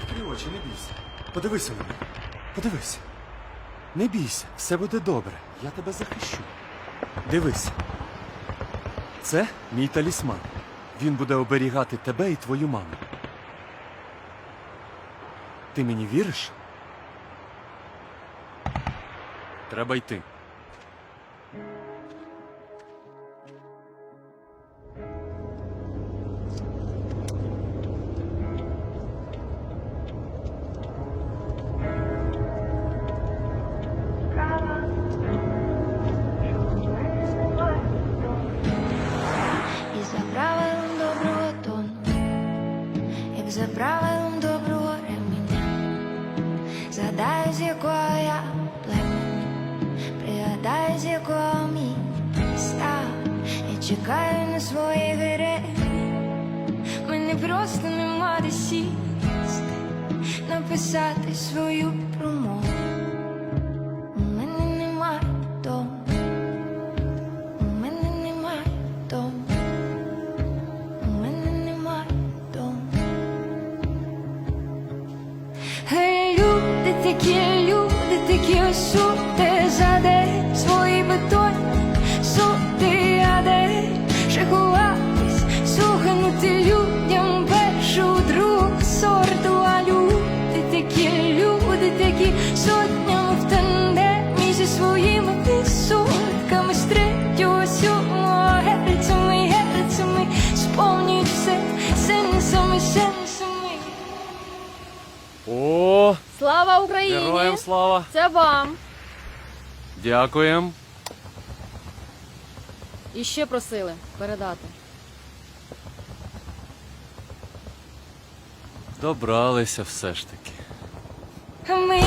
Закрий очі, не бійся. Подивися на мене. Подивись. Не бійся, все буде добре. Я тебе захищу. Дивись. Це мій талісман. Він буде оберігати тебе і твою маму. Ти мені віриш? Треба йти. За правилом доброго реміння, згадаю, з якого я племені, пригадаю, з якого мій став, і чекаю на свої гереї. Мені просто нема де сісти, написати свою промову. Гей, люди такі, люди такі осуди за день свої бетонні суди, а де ще ховатись, слуханути людям першу другу сорту, а люди такі, люди такі сотнями в тандемі зі своїми. Відсотками О, Слава Україні! героям слава! Це вам. Дякуємо. І ще просили передати. Добралися все ж таки. Ми